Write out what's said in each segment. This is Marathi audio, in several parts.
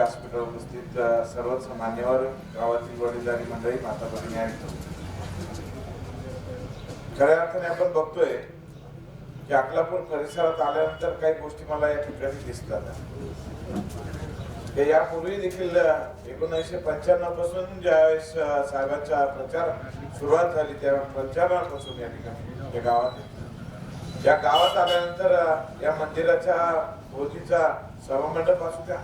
व्यासपीठावर उपस्थित सर्वच मान्यवर गावातील वडीलधारी मंडळी माता भगिनी आहेत. खऱ्या अर्थाने आपण बघतोय की अकलापूर परिसरात आल्यानंतर काही गोष्टी मला या ठिकाणी दिसतात. हे यापूर्वी देखील एकोणीसशे पंच्याण्णवपासून ज्यावेळेस साहेबांच्या साहेबांचा प्रचार सुरुवात झाली त्या प्रचारापासून या ठिकाणी या गावात. या गावात आल्यानंतर या मंदिराच्या भोवतीचा सभामंडप असू द्या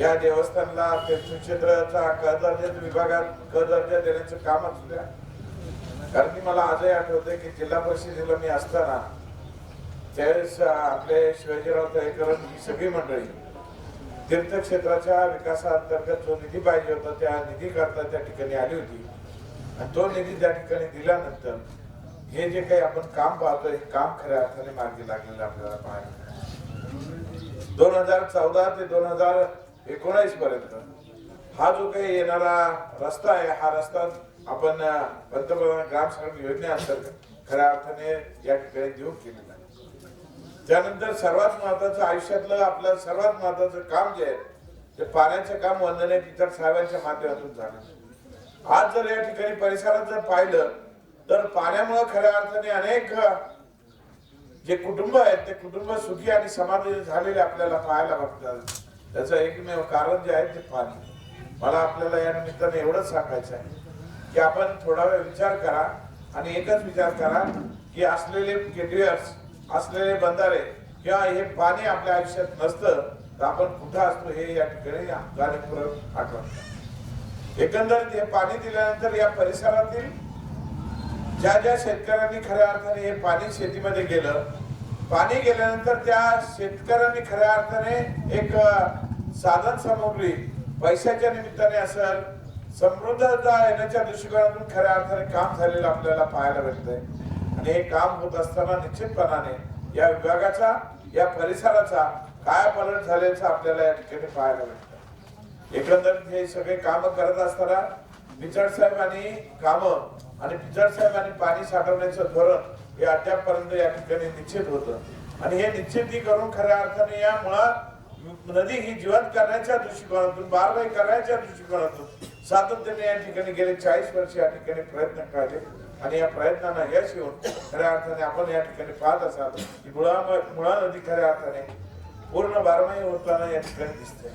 या देवस्थानला तीर्थक्षेत्राचा क दर्जाच्या विभागात क दर्जा देण्याचं काम असू द्या. कारण की मला आजही आठवते की जिल्हा परिषदेला मी असताना त्यावेळेस आपले शिवाजीराव तळेकर ही सगळी मंडळी तीर्थक्षेत्राच्या विकासाअंतर्गत जो निधी पाहिजे होता त्या निधीकरता त्या ठिकाणी आली होती. आणि तो निधी त्या ठिकाणी दिल्यानंतर हे जे काही आपण काम पाहतोय हे काम खऱ्या अर्थाने मार्गी लागलेलं आपल्याला पाहायला दोन हजार चौदा ते दोन हजार एकोणावीस पर्यंत हा जो काही येणारा रस्ता आहे हा रस्ता आपण पंतप्रधान ग्राम सडक योजनेअंतर्गत खऱ्या अर्थाने या ठिकाणी देऊ केलेला आहे. त्यानंतर सर्वात महत्वाचं आयुष्यातलं आपलं सर्वात महत्वाचं काम जे आहे ते पाण्याचं काम वंदने इतर साहेबांच्या माध्यमातून झालं. आज जर या ठिकाणी परिसरात जर पाहिलं तर पाण्यामुळे खऱ्या अर्थाने अनेक जे कुटुंब आहेत ते कुटुंब सुखी आणि समाधानी झालेले आपल्याला पाहायला बघतात. त्याचं एकमेव कारण जे आहे ते पाणी. मला आपल्याला या निमित्ताने एवढंच सांगायचं आहे की आपण थोडा वेळ विचार करा आणि एकच विचार करा की असलेले गेटवेअर्स असलेले बंधारे किंवा हे पाणी आपल्या आयुष्यात नसतं तर आपण कुठं असतो हे या ठिकाणी जाणीवपूर्वक आठवण एकंदरीत हे पाणी दिल्यानंतर या परिसरातील ज्या ज्या शेतकऱ्यांनी खऱ्या अर्थाने हे पाणी शेतीमध्ये गेलं पाणी गेल्यानंतर त्या शेतकऱ्यांनी खऱ्या अर्थाने एक साधन सामुग्री पैशाच्या निमित्ताने असेल समृद्धता येण्याच्या दृष्टिकोनातून खऱ्या अर्थाने काम झालेलं आपल्याला पाहायला भेटतंय. आणि हे काम होत असताना निश्चितपणाने या विभागाचा या परिसराचा काय पलट झाल्याचं आपल्याला या ठिकाणी पाहायला भेटतं एकंदरीत हे सगळे काम करत असताना पिचड साहेब आणि काम आणि पिचड साहेब आणि पाणी साठवण्याचं धोरण हे अद्यापर्यंत या ठिकाणी निश्चित होतं. आणि हे निश्चिती करून खऱ्या अर्थाने या मुळात नदी ही जिवंत करण्याच्या दृष्टिकोनातून बारवाई करण्याच्या दृष्टिकोनातून सातत्याने या ठिकाणी गेले चाळीस वर्ष या ठिकाणी प्रयत्न काढले. आणि या प्रयत्नांना यश येऊन खऱ्या अर्थाने आपण या ठिकाणी पाहत असाल की मुळा मुळा नदी खऱ्या अर्थाने पूर्ण बारमाही होताना या ठिकाणी दिसते.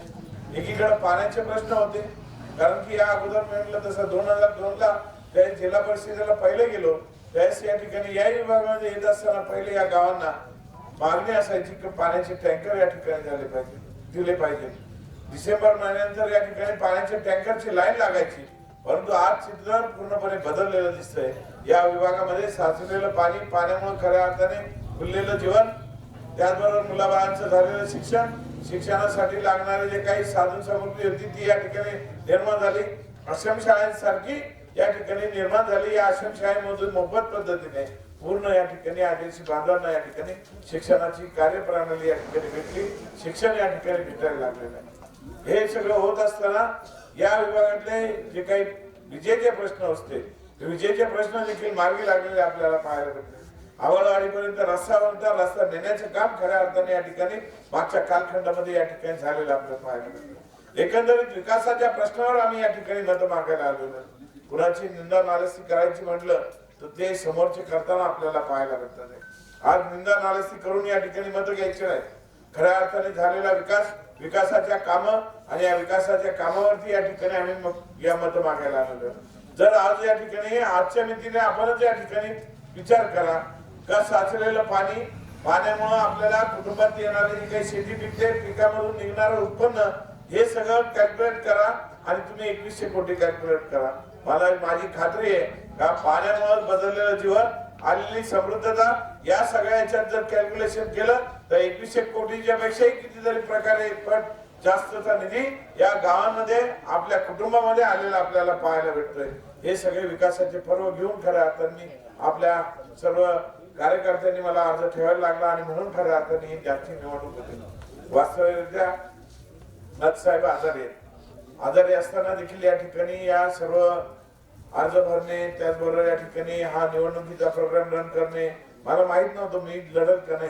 एकीकडे पाण्याचे प्रश्न होते कारण की या अगोदर म्हटलं तसं दोन हजार दोन ला जिल्हा परिषदेला पहिले गेलो त्यावेळेस या ठिकाणी या विभागामध्ये येत असताना पहिले या गावांना मागणी असायची की पाण्याचे टँकर या ठिकाणी झाले पाहिजे दिले पाहिजे. डिसेंबर महिन्यानंतर या ठिकाणी पाण्याच्या टँकरची लाईन लागायची परंतु आज चित्र पूर्णपणे बदललेलं दिसतंय. या विभागामध्ये साचलेलं पाणी पाण्यामुळे खऱ्या अर्थाने खुललेलं जीवन त्याचबरोबर मुलाबाळांचं झालेलं शिक्षण शिक्षणासाठी लागणारे जे काही साधन सामग्री होती ती या ठिकाणी निर्माण झाली. आश्रम शाळांसारखी या ठिकाणी निर्माण झाली. या आश्रमशाळेमधून मोफत पद्धतीने पूर्ण या ठिकाणी आदिवासी बांधवांना या ठिकाणी शिक्षणाची कार्यप्रणाली या ठिकाणी भेटली. शिक्षण या ठिकाणी भेटायला लागलेलं आहे. हे सगळं होत असताना या विभागातले जे काही विजेचे प्रश्न असते विजेचे प्रश्न देखील मार्गी लागलेले आपल्याला पाहायला भेटले. आवडवाडीपर्यंत रस्ता बनता रस्ता नेण्याचं काम खऱ्या अर्थाने या ठिकाणी मागच्या कालखंडामध्ये या ठिकाणी झालेलं आपल्याला पाहायला भेटलं. एकंदरीत विकासाच्या प्रश्नावर आम्ही या ठिकाणी मत मागायला आलेलो आहे. कुणाची निंदा नालस्ती करायची म्हटलं तर ते समोरचे करताना आपल्याला पाहायला भेटतात. आज निंदा नालस्ती करून या ठिकाणी मत घ्यायचे नाही. खऱ्या अर्थाने झालेला विकास विकासाच्या काम आणि या विकासाच्या कामावरती या ठिकाणी आम्ही मग या मत मागायला आलेलो जर आज या ठिकाणी आजच्या नीतीने आपणच या ठिकाणी विचार करा का साचलेलं पाणी पाण्यामुळं आपल्याला कुटुंबात येणारे जे काही शेती पिकते पिकामधून निघणारं उत्पन्न हे सगळं कॅल्क्युलेट करा आणि तुम्ही एकवीसशे कोटी कॅल्क्युलेट करा. मला माझी खात्री आहे का पाण्यामुळे बदललेलं जीवन आलेली समृद्धता या सगळ्याच्यात जर कॅल्क्युलेशन केलं तर एकवीसशे कोटीच्या पेक्षाही कितीतरी प्रकारे पट जास्तचा निधी या गावांमध्ये आपल्या कुटुंबामध्ये आलेला आपल्याला पाहायला भेटतोय. हे सगळे विकासाचे पर्व घेऊन खऱ्या अर्थांनी आपल्या सर्व कार्यकर्त्यांनी मला अर्ज ठेवायला लागला आणि म्हणून खऱ्या अर्थांनी ही जागतिक निवडणूक होती. वास्तविकरित्या नाथसाहेब आजारी आहेत. आजारी असताना देखील या ठिकाणी या सर्व अर्ज भरणे त्याचबरोबर या ठिकाणी हा निवडणुकीचा प्रोग्राम रन करणे मला माहीत नव्हतं मी लढत का नाही.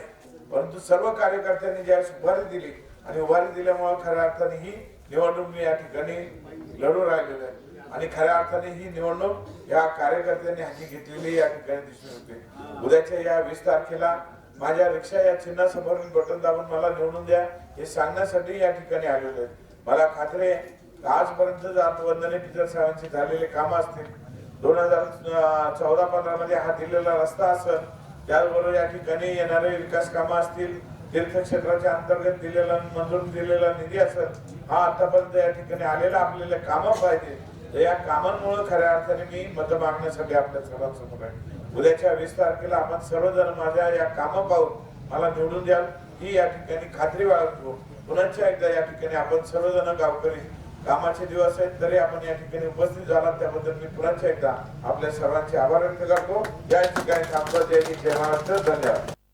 परंतु सर्व कार्यकर्त्यांनी ज्या उभारी दिली आणि उभारी दिल्यामुळे खऱ्या अर्थाने ही निवडणूक मी या ठिकाणी लढू राहिलेलो आहे. आणि खऱ्या अर्थाने ही निवडणूक या कार्यकर्त्यांनी हाती घेतलेली या ठिकाणी दिसून येते. उद्याच्या या वीस तारखेला माझ्या रिक्षा या चिन्हासमोर बटन दाबून मला निवडून द्या हे सांगण्यासाठी या ठिकाणी आलेलो आहे. मला खात्री आहे आजपर्यंत वंदने टीचर साहेबांचे झालेले काम असतील दोन हजार चौदा पंधरा मध्ये हा दिलेला रस्ता असेल त्याचबरोबर या ठिकाणी येणारे विकास कामं असतील तीर्थक्षेत्राच्या अंतर्गत दिलेला मंजूर दिलेला निधी असेल हा आतापर्यंत या ठिकाणी आलेला आपल्याला कामं पाहिजे. तर या कामांमुळे खऱ्या अर्थाने मी मत मागण्यासाठी आपल्या सर्वांसमोर आहे. उद्याच्या वीस तारखेला आपण सर्वजण माझ्या या कामं पाहून मला निवडून द्याल ही या ठिकाणी खात्री बाळगतो. पुन्हा एकदा या ठिकाणी आपण सर्वजण गावकरी कामाचे दिवस आहेत तरी आपण या ठिकाणी उपस्थित झालात. त्याबद्दल मी पुन्हा एकदा आपल्या सर्वांचे आभार व्यक्त करतो. या ठिकाणी थांबतो. जय हिंद, जय महाराष्ट्र. धन्यवाद.